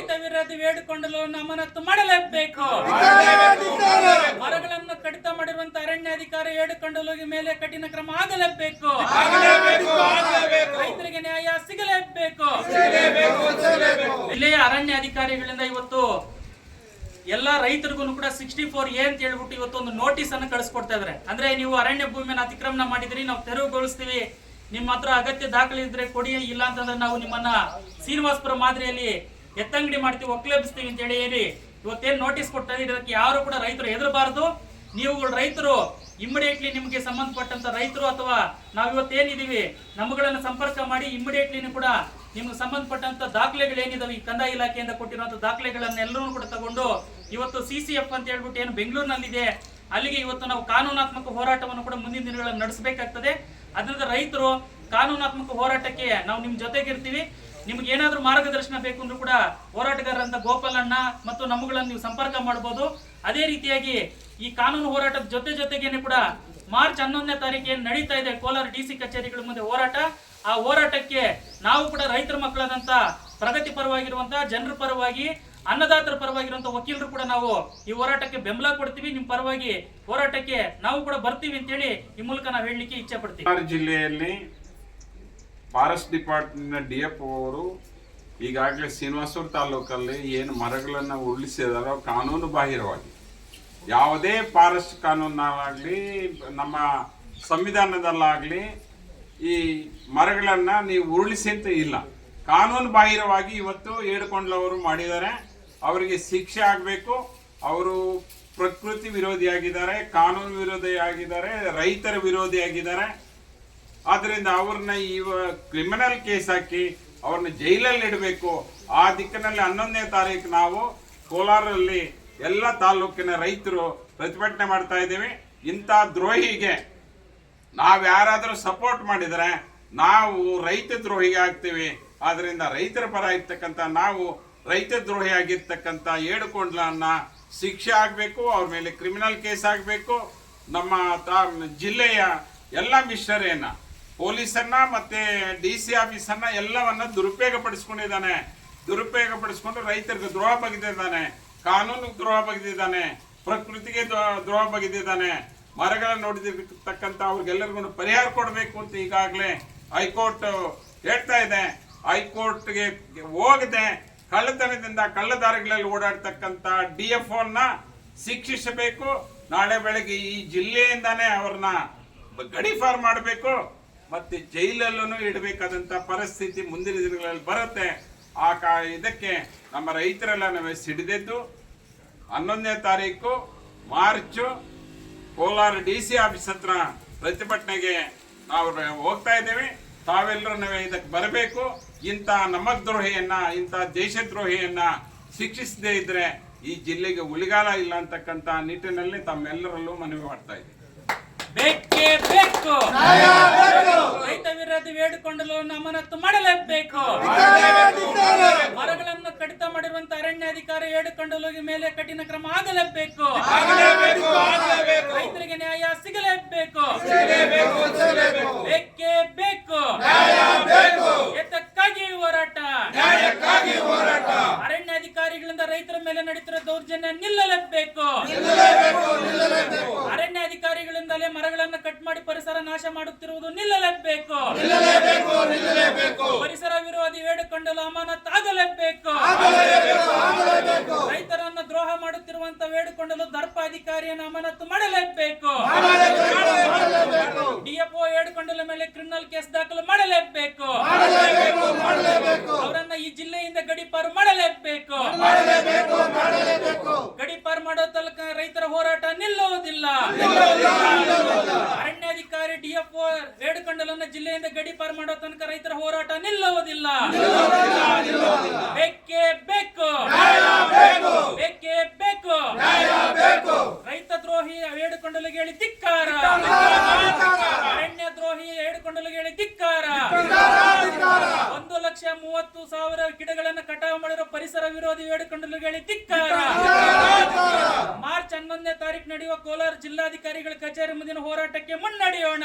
ವಿರೋಧಿ ವೇಡಿಕೊಂಡಲನ್ನು ಅಮಾನತು ಮಾಡಲೇಬೇಕು. ಮರಗಳನ್ನು ಕಡಿತ ಮಾಡಿರುವಂತಹ ಅರಣ್ಯಾಧಿಕಾರಿ ಬೇಡಿಕೊಂಡಲು ಮೇಲೆ ಕಠಿಣ ಕ್ರಮ ಆಗಲೇಬೇಕು. ರೈತರಿಗೆ ನ್ಯಾಯ ಸಿಗಲೇಬೇಕು. ಜಿಲ್ಲೆಯ ಅರಣ್ಯ ಅಧಿಕಾರಿಗಳಿಂದ ಇವತ್ತು ಎಲ್ಲಾ ರೈತರಿಗೂ ಕೂಡ ಸಿಕ್ಸ್ಟಿ ಫೋರ್ ಎ ಅಂತ ಹೇಳ್ಬಿಟ್ಟು ಇವತ್ತು ಒಂದು ನೋಟಿಸ್ ಅನ್ನು ಕಳಿಸ್ಕೊಡ್ತಾ ಇದಾರೆ ಅಂದ್ರೆ ನೀವು ಅರಣ್ಯ ಭೂಮಿಯನ್ನು ಅತಿಕ್ರಮಣ ಮಾಡಿದ್ರಿ, ನಾವು ತೆರವುಗೊಳಿಸ್ತೀವಿ ನಿಮ್ಮ ಹತ್ರ ಅಗತ್ಯ ದಾಖಲೆ ಇದ್ರೆ ಕೊಡಿ, ಇಲ್ಲ ಅಂತಂದ್ರೆ ನಾವು ನಿಮ್ಮನ್ನ ಶ್ರೀನಿವಾಸಪುರ ಮಾದರಿಯಲ್ಲಿ ಎತ್ತಂಗಡಿ ಮಾಡ್ತೀವಿ ಒಕ್ಲೇಬಿಸ್ತೀವಿ ಅಂತ ಹೇಳಿ ಹೇಳಿ ಇವತ್ತೇನು ನೋಟಿಸ್ ಇದ್ದೀರಿ ಇದಕ್ಕೆ ಯಾರು ಕೂಡ ರೈತರು ಹೆದರಬಾರದು. ನೀವುಗಳು ರೈತರು ಇಮಿಡಿಯೇಟ್ಲಿ ನಿಮಗೆ ಸಂಬಂಧಪಟ್ಟಂತ ರೈತರು ಅಥವಾ ನಾವು ಇವತ್ತೇನಿದೀವಿ ನಮ್ಗಳನ್ನು ಸಂಪರ್ಕ ಮಾಡಿ ಇಮಿಡಿಯೇಟ್ಲಿ ಕೂಡ ನಿಮ್ಗೆ ಸಂಬಂಧಪಟ್ಟಂತ ದಾಖಲೆಗಳು ಏನಿದಾವೆ ಈ ಕಂದಾಯ ಇಲಾಖೆಯಿಂದ ಕೊಟ್ಟಿರುವಂತ ದಾಖಲೆಗಳನ್ನೆಲ್ಲರೂ ಕೂಡ ತಗೊಂಡು ಇವತ್ತು ಸಿ ಸಿ ಎಫ್ ಅಂತ ಹೇಳ್ಬಿಟ್ಟು ಏನು ಬೆಂಗಳೂರಿನಲ್ಲಿದೆ, ಅಲ್ಲಿಗೆ ಇವತ್ತು ನಾವು ಕಾನೂನಾತ್ಮಕ ಹೋರಾಟವನ್ನು ಕೂಡ ಮುಂದಿನ ದಿನಗಳಲ್ಲಿ ನಡೆಸಬೇಕಾಗ್ತದೆ. ಅದರಿಂದ ರೈತರು ಕಾನೂನಾತ್ಮಕ ಹೋರಾಟಕ್ಕೆ ನಾವು ನಿಮ್ ಜೊತೆಗಿರ್ತೀವಿ. ನಿಮ್ಗೆ ಏನಾದ್ರೂ ಮಾರ್ಗದರ್ಶನ ಬೇಕು ಅಂದ್ರೂ ಕೂಡ ಹೋರಾಟಗಾರರಂತ ಗೋಪಾಲಣ್ಣ ಮತ್ತು ನಮ್ಮಗಳನ್ನ ನೀವು ಸಂಪರ್ಕ ಮಾಡಬಹುದು ಅದೇ ರೀತಿಯಾಗಿ ಈ ಕಾನೂನು ಹೋರಾಟದ ಜೊತೆ ಜೊತೆಗೇನೆ ಕೂಡ ಮಾರ್ಚ್ ಹನ್ನೊಂದನೇ ತಾರೀಕು ಏನ್ ನಡೀತಾ ಇದೆ ಕೋಲಾರ ಡಿ ಸಿ ಕಚೇರಿಗಳ ಮುಂದೆ ಹೋರಾಟ. ಆ ಹೋರಾಟಕ್ಕೆ ನಾವು ಕೂಡ ರೈತರ ಮಕ್ಕಳಾದಂತ ಪ್ರಗತಿ ಪರವಾಗಿರುವಂತಹ ಜನರ ಪರವಾಗಿ, ಅನ್ನದಾತರ ಪರವಾಗಿರುವಂತ ವಕೀಲರು ಕೂಡ ನಾವು ಈ ಹೋರಾಟಕ್ಕೆ ಬೆಂಬಲ ಕೊಡ್ತೀವಿ. ನಿಮ್ ಪರವಾಗಿ ಹೋರಾಟಕ್ಕೆ ನಾವು ಕೂಡ ಬರ್ತೀವಿ ಅಂತೇಳಿ ಈ ಮೂಲಕ ನಾವು ಹೇಳಲಿಕ್ಕೆ ಇಚ್ಛೆ ಪಡ್ತೀವಿ. ಜಿಲ್ಲೆಯಲ್ಲಿ ಫಾರೆಸ್ಟ್ ಡಿಪಾರ್ಟ್ಮೆಂಟ್ನ ಡಿ ಎಫ್ ಅವರು ಈಗಾಗಲೇ ಶ್ರೀನಿವಾಸೂರು ತಾಲೂಕಲ್ಲಿ ಏನು ಮರಗಳನ್ನು ಉರುಳಿಸಿದಾರೋ ಕಾನೂನು ಬಾಹಿರವಾಗಿ. ಯಾವುದೇ ಫಾರೆಸ್ಟ್ ಕಾನೂನಲ್ಲಾಗಲಿ ನಮ್ಮ ಸಂವಿಧಾನದಲ್ಲಾಗಲಿ ಈ ಮರಗಳನ್ನು ನೀವು ಉರುಳಿಸಿ ಅಂತ ಇಲ್ಲ. ಕಾನೂನು ಬಾಹಿರವಾಗಿ ಇವತ್ತು ಏಡ್ಕೊಂಡ್ಲವರು ಮಾಡಿದ್ದಾರೆ. ಅವರಿಗೆ ಶಿಕ್ಷೆ ಆಗಬೇಕು. ಅವರು ಪ್ರಕೃತಿ ವಿರೋಧಿಯಾಗಿದ್ದಾರೆ, ಕಾನೂನು ವಿರೋಧಿಯಾಗಿದ್ದಾರೆ, ರೈತರ ವಿರೋಧಿಯಾಗಿದ್ದಾರೆ. ಆದ್ರಿಂದ ಅವ್ರನ್ನ ಇವ ಕ್ರಿಮಿನಲ್ ಕೇಸ್ ಹಾಕಿ ಅವ್ರನ್ನ ಜೈಲಲ್ಲಿ ಇಡಬೇಕು. ಆ ದಿಕ್ಕಿನಲ್ಲಿ ಹನ್ನೊಂದನೇ ತಾರೀಕು ನಾವು ಕೋಲಾರಲ್ಲಿ ಎಲ್ಲ ತಾಲೂಕಿನ ರೈತರು ಪ್ರತಿಭಟನೆ ಮಾಡ್ತಾ ಇದ್ದೀವಿ. ಇಂಥ ದ್ರೋಹಿಗೆ ನಾವು ಯಾರಾದರೂ ಸಪೋರ್ಟ್ ಮಾಡಿದರೆ ನಾವು ರೈತ ದ್ರೋಹಿಗೆ ಆಗ್ತೀವಿ. ಆದ್ದರಿಂದ ರೈತರ ಪರ ಇರ್ತಕ್ಕಂಥ ನಾವು ರೈತ ದ್ರೋಹಿ ಆಗಿರ್ತಕ್ಕಂಥ ಏಡುಕೊಂಡ್ಲನ್ನ ಶಿಕ್ಷೆ ಆಗಬೇಕು, ಅವ್ರ ಮೇಲೆ ಕ್ರಿಮಿನಲ್ ಕೇಸ್ ಆಗಬೇಕು. ನಮ್ಮ ತಾ- ಜಿಲ್ಲೆಯ ಎಲ್ಲ ಮಿಷನರಿಯನ್ನ ಪೊಲೀಸನ್ನ ಮತ್ತೆ ಡಿ ಸಿ ಆಫೀಸನ್ನ ಎಲ್ಲವನ್ನ ದುರುಪಯೋಗ ಪಡಿಸ್ಕೊಂಡಿದ್ದಾನೆ ದುರುಪಯೋಗ ಪಡಿಸ್ಕೊಂಡು ರೈತರಿಗೆ ದ್ರೋಹ ಬಗೆದಿದ್ದಾನೆ. ಕಾನೂನು ದ್ರೋಹ ಬಗೆದಿದ್ದಾನೆ. ಪ್ರಕೃತಿಗೆ ದ್ರೋ- ದ್ರೋಹ ಬಗೆದಿದ್ದಾನೆ. ಮರಗಳನ್ನು ನೋಡಿದಿರ್ತಕ್ಕಂಥ ಅವ್ರಿಗೆಲ್ಲರಿಗೂ ಪರಿಹಾರ ಕೊಡಬೇಕು ಅಂತ ಈಗಾಗಲೇ ಹೈಕೋರ್ಟ್ ಹೇಳ್ತಾ ಇದೆ. ಹೈಕೋರ್ಟ್ಗೆ ಹೋಗದೆ. ಕಳ್ಳತನದಿಂದ ಕಳ್ಳದಾರಿಗಳಲ್ಲಿ ಓಡಾಡ್ತಕ್ಕಂಥ ಡಿ ಎಫ್ ಓನ್ನ ಶಿಕ್ಷಿಸಬೇಕು. ನಾಳೆ ಬೆಳಗ್ಗೆ ಈ ಜಿಲ್ಲೆಯಿಂದಾನೇ ಅವ್ರನ್ನ ಗಡಿಫಾರ್ ಮಾಡಬೇಕು. ಮತ್ತೆ ಜೈಲಲ್ಲೂ ಇಡಬೇಕಾದಂತ ಪರಿಸ್ಥಿತಿ ಮುಂದಿನ ದಿನಗಳಲ್ಲಿ ಬರುತ್ತೆ. ಆ ಕಾ ಇದಕ್ಕೆ ನಮ್ಮ ರೈತರೆಲ್ಲ ನಾವೇ ಸಿಡಿದೆದ್ದು ಹನ್ನೊಂದನೇ ತಾರೀಕು March Kolar D C office ಹತ್ರ ಪ್ರತಿಭಟನೆಗೆ ನಾವು ಹೋಗ್ತಾ ಇದ್ದೇವೆ. ತಾವೆಲ್ಲರೂ ನಾವೇ ಇದಕ್ಕೆ ಬರಬೇಕು. ಇಂಥ ನಮದ್ರೋಹಿಯನ್ನ ಇಂಥ ದೇಶದ್ರೋಹಿಯನ್ನ ಶಿಕ್ಷಿಸದೇ ಇದ್ರೆ ಈ ಜಿಲ್ಲೆಗೆ ಉಳಿಗಾಲ ಇಲ್ಲ ಅಂತಕ್ಕಂಥ ನಿಟ್ಟಿನಲ್ಲಿ ತಮ್ಮೆಲ್ಲರಲ್ಲೂ ಮನವಿ ಮಾಡ್ತಾ ಇದ್ದೀವಿ. ಬೇಕೇ ಬೇಡಿಕೊಂಡಲು ರೈತ ವಿರೋಧಿ ಅಮಾನತು ಮಾಡಲೇಬೇಕು. ಮರಗಳನ್ನು ಕಡಿತ ಮಾಡಿರುವಂತ ಅರಣ್ಯಾಧಿಕಾರಿ ವೇಡಿಕೊಂಡಲುಗೆ ಮೇಲೆ ಕಠಿಣ ಕ್ರಮ ಆಗಲೇಬೇಕು. ರೈತರಿಗೆ ನ್ಯಾಯ ಸಿಗಲೇಬೇಕು ಬೇಕೇ ಬೇಕು ಎತ್ತಕ್ಕಾಗಿ ಹೋರಾಟ ಅರಣ್ಯಾಧಿಕಾರಿಗಳಿಂದ ರೈತರ ಮೇಲೆ ನಡೀತಿರೋ ದೌರ್ಜನ್ಯ ನಿಲ್ಲಲೇಬೇಕು ಅರಣ್ಯಾಧಿಕಾರಿಗಳಿಂದಲೇ ಮರಗಳನ್ನು ಕಟ್ ಮಾಡಿ ಪರಿಸರ ನಾಶ ಮಾಡುತ್ತಿರುವುದು ನಿಲ್ಲಲೇಬೇಕು. ಪರಿಸರ ವಿರೋಧಿ ವೇಡಿಕೊಂಡಲು ಅಮಾನತ್ ಆಗಲೇಬೇಕು. ರೈತರನ್ನ ದ್ರೋಹ ಮಾಡುತ್ತಿರುವಂತ ವೇಡಿಕೊಂಡಲು ದರ್ಪ ಅಧಿಕಾರಿಯನ್ನು ಅಮಾನತ್ತು ಮಾಡಲೇಬೇಕು. ಡಿಎಫ್ಒ ವೇಡಿಕೊಂಡಲ ಮೇಲೆ ಕ್ರಿಮಿನಲ್ ಕೇಸ್ ದಾಖಲು ಮಾಡಲೇಬೇಕು ಅವರನ್ನ ಈ ಜಿಲ್ಲೆಯಿಂದ ಗಡಿಪಾರು ಮಾಡಲೇಬೇಕು ತಲಕ ರೈತರ ಹೋರಾಟ ನಿಲ್ಲುವುದಿಲ್ಲ. ಅರಣ್ಯಾಧಿಕಾರಿ ಡಿಎಫ್ಒ ರೇಡುಕಂಡಲನ್ನ ಜಿಲ್ಲೆಯಿಂದ ಗಡಿಪಾರು ಮಾಡೋ ತನಕ ರೈತರ ಹೋರಾಟ ನಿಲ್ಲುವುದಿಲ್ಲ ಬೇಕೇ ಬೇಕು ಬೇಕೇ ಬೇಕು ರೈತ ದ್ರೋಹಿ ವೇಡಿಕೊಂಡಲಿಗೆ ಹೇಳಿ ಧಿಕ್ಕಾರ ಅರಣ್ಯ ದ್ರೋಹಿ ವೇಡಿಕೊಂಡಲಿಗೆ ಹೇಳಿ ಧಿಕ್ಕಾರ ಒಂದು ಲಕ್ಷ ಮೂವತ್ತು ಸಾವಿರ ಗಿಡಗಳನ್ನು ಕಟಾವು ಮಾಡಿರೋ ಪರಿಸರ ವಿರೋಧಿ ವೇಡಿಕೊಂಡಲಿಗೆ ಹೇಳಿ ಧಿಕ್ಕಾರ. ಮಾರ್ಚ್ ಹನ್ನೊಂದನೇ ತಾರೀಕು ನಡೆಯುವ ಕೋಲಾರ ಜಿಲ್ಲಾಧಿಕಾರಿಗಳ ಕಚೇರಿ ಮುಂದಿನ ಹೋರಾಟಕ್ಕೆ ಮುನ್ನಡೆಯೋಣ.